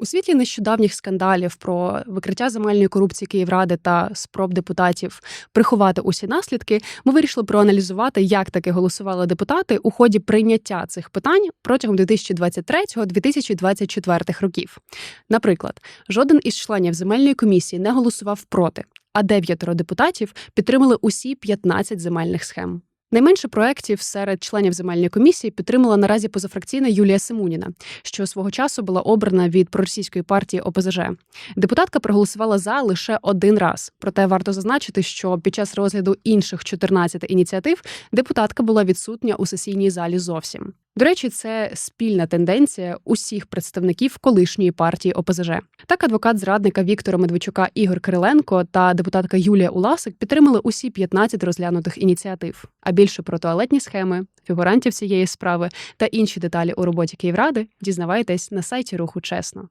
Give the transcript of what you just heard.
У світлі нещодавніх скандалів про викриття земельної корупції Київради та спроб депутатів приховати усі наслідки, ми вирішили проаналізувати, як таки голосували депутати у ході прийняття цих питань протягом 2023-2024 років. Наприклад, жоден із членів земельної комісії не голосував проти, а дев'ятеро депутатів підтримали усі 15 земельних схем. Найменше проєктів серед членів земельної комісії підтримала наразі позафракційна Юлія Симуніна, що свого часу була обрана від проросійської партії ОПЗЖ. Депутатка проголосувала за лише один раз. Проте варто зазначити, що під час розгляду інших 14 ініціатив депутатка була відсутня у сесійній залі зовсім. До речі, це спільна тенденція усіх представників колишньої партії ОПЗЖ. Так, адвокат зрадника Віктора Медведчука Ігор Кириленко та депутатка Юлія Уласик підтримали усі 15 розглянутих ініціатив. А більше про туалетні схеми, фігурантів цієї справи та інші деталі у роботі Київради дізнавайтесь на сайті Руху Чесно.